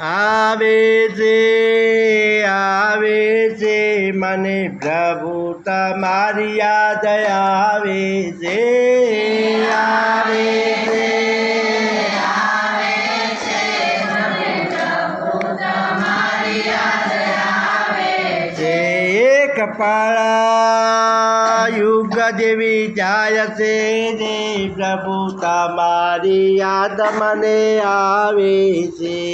આવે છે આવે છે મને પ્રભુ તમારી યાદ આવે છે. આવે છે છે જેવી જાય છે ને પ્રભુ તમારી યાદ મને આવે છે.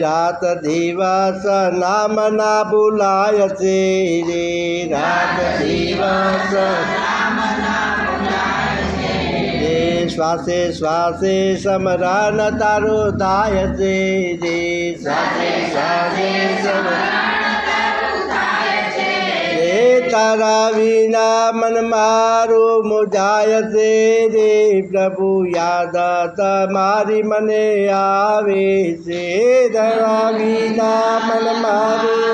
રાત દિવસ નામ ના ભૂલાય છે. રે રાત દિવસ શ્વાસે શ્વાસે સમરાન તારો થાય છે રે શ્વાસે તારા વિના મન મારું મુજાય છે રે પ્રભુ યાદ તમારી મને આવે છે તારા વિના મન મારું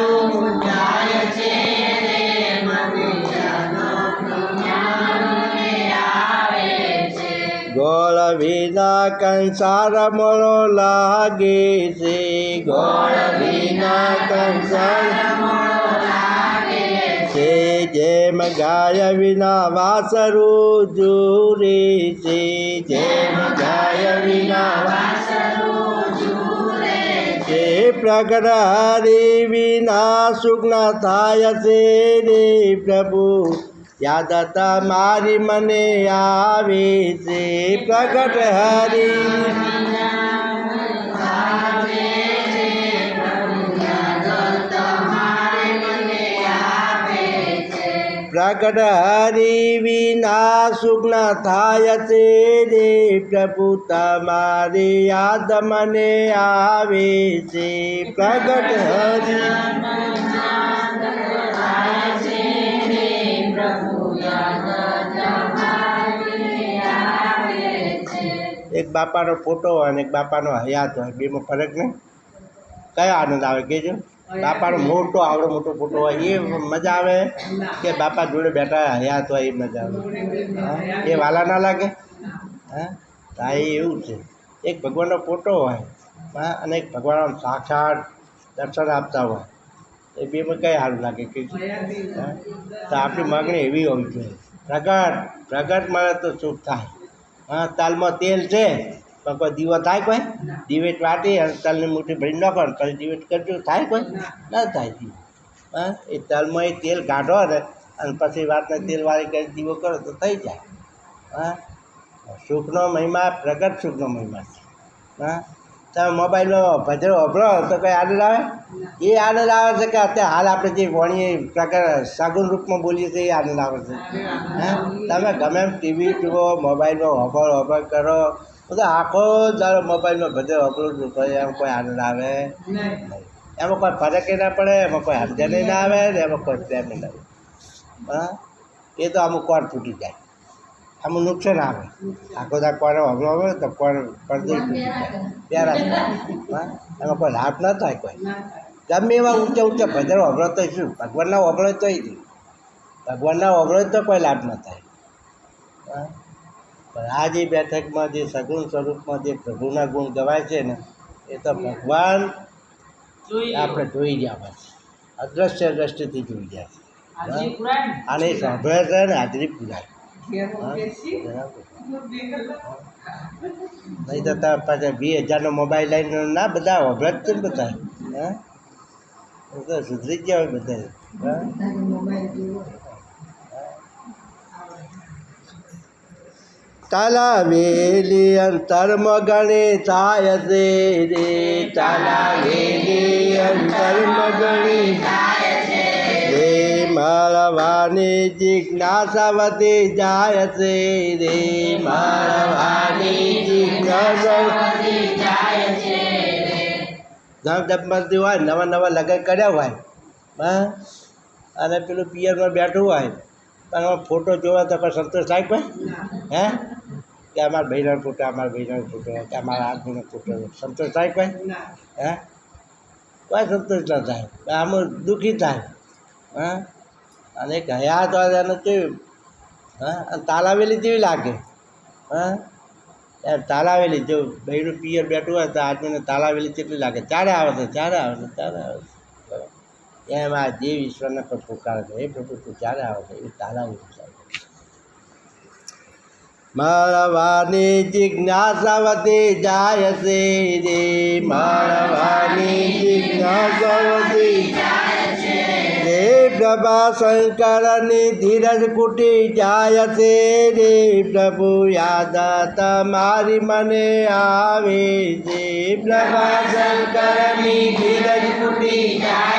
વિના કંસાર મોળો લાગે છે. ગોળ વિના કંસાર છે. જેમ ગાય વિના વાસરું જુરે છે. જેમ ગાય વિના પ્રગટ હરી વિના સુગ્ન થાય છે રે પ્રભુ. યાદ તમારી મને આવે છે પ્રગટ હરી. પ્રગટ હરી વિના સુગ્ન થાય છે રે પ્રભુ તમારી યાદ મને આવે છે પ્રગટ હરી. બાપાનો ફોટો હોય અને એક બાપાનો હયાત હોય બેમાં ફરક નહીં. કયો આનંદ આવે કહેજો. બાપાનો મોટો આવડો મોટો ફોટો હોય એ મજા આવે કે બાપા જોડે બેઠા હયાત હોય એ મજા આવે. હા? એ વાલા ના લાગે? હા? હા એ એવું છે. એક ભગવાનનો ફોટો હોય હા અને એક ભગવાન સાક્ષાત દર્શન આપતા હોય. એ બેમાં કઈ સારું લાગે કે હા? તો આપણી માગણી એવી હોવી જોઈએ. પ્રગટ પ્રગટ મળે તો સુખ થાય. હા તાલમાં તેલ છે. પણ કોઈ દીવો થાય કોઈ? દિવેટ વાટી અને તાલની મુઠ્ઠી ભરી નાખો ને પછી દિવેટ કરજો. થાય કોઈ? ના. થાય દીવો. હા એ તાલમાં એ તેલ કાઢો ને અને પછી વાતને તેલવાળી કરી દીવો કરો તો થઈ જાય. હા સુખનો મહિમા પ્રગટ સુખનો મહિમા છે. હા. તમે મોબાઈલનો ભજરો અભરો તો કંઈ આનંદ આવે? એ આનંદ આવે છે કે અત્યારે હાલ આપણે જે વણીએ પ્રકાર સગુન રૂપમાં બોલીએ છીએ, એ આનંદ આવે છે. હે? તમે ગમે એમ ટીવી જુઓ, મોબાઈલમાં હોભળ હોભળ કરો બધો આખો દાડો મોબાઈલમાં ભજર હોભળો જ એમાં કોઈ આનંદ આવે? એમાં કોઈ ફરક ના પડે, એમાં કોઈ હરજને ના આવે ને એમાં કોઈ પ્રેમ ના આવે. હા? એ તો અમુક કોણ તૂટી જાય. આમાં નુકસાન આવે. આખો દા કોને હમલો આવે તો કોણ પડદો ત્યારે એમાં કોઈ લાભ ન થાય કોઈ. ગમે એવા ઊંચા ઊંચા ભજન હોભળો તો શું? ભગવાનના હોભળો તોય નહીં ભગવાનના હોભળો તો કોઈ લાભ ન થાય. પણ આ જે બેઠકમાં જે સગુણ સ્વરૂપમાં જે પ્રભુના ગુણ ગવાય છે ને એ તો ભગવાન આપણે જોઈ ગયા બસ અદ્રશ્ય દ્રષ્ટિથી જોઈ ગયા છે. અને સાંભળે છે ને હાજરી પુરાય. નહીં તો તાર પાછા વીસ હજારનો મોબાઈલ લઈને ના બધા હોભળે જ છે ને બધા? હા? એ તો સુધરી જ ગયા હોય બધા હા? તાલાવેલી અંતરમાં ગણી થાય છે રે, તાલાવેલી અંતરમાં ગણી રે મળવાની જિજ્ઞાસા વધી જાય છે રે. મળવાની જિજ્ઞાસા ધમધમતી હોય નવા નવા લગ્ન કર્યા હોય હા? અને પેલું પિયરમાં બેઠું હોય અને ફોટો જોવા તો પણ સંતોષ થાય કોઈ? હે? કે અમારા ભાઈનો ફોટો અમારા ભાઈનો ફોટો કે અમારા આદમીનો ફોટો સંતોષ થાય કોઈ? હે? કોઈ સંતોષ ના થાય. આમ દુઃખી થાય હા? અને ગયા હોય એને કેવી, હા? તાલાવેલી કેવી લાગે. હા? યાર, તાલાવેલી જો ભાઈનું પિયર બેઠું હોય તો આદમીને તાલાવેલી કેટલી લાગે. ચારે આવે છે, ચારે આવે છે, ચારે આવે છે. એમ આ જે ઈશ્વરને પણ પુકારે છે. એ પ્રભુ, તું ચારે આવે છે એ તાલાવેલી ચાલે મળવાની જિજ્ઞાસા વધી જાય છે રે. મળવાની જિજ્ઞાસા પ્રભા શંકરની ધીરજ કુટી જાય છે રે પ્રભુ, યાદ તમારી મને આવે છે. પ્રભા શંકરની ધીરજ કુટી જાય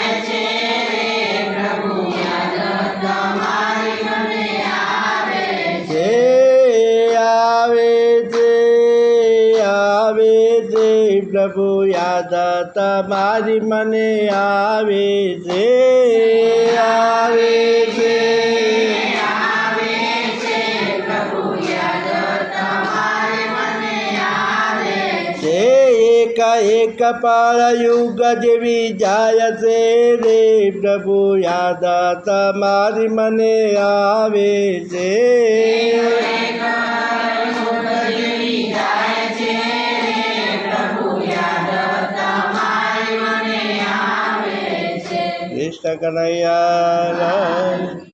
પ્રભુ યાદ તમારી મને આવે છે આવે છે. એક પાળ યુગ જેવી જાય છે રે, પ્રભુ યાદ તમારી મને આવે છે. கணையாள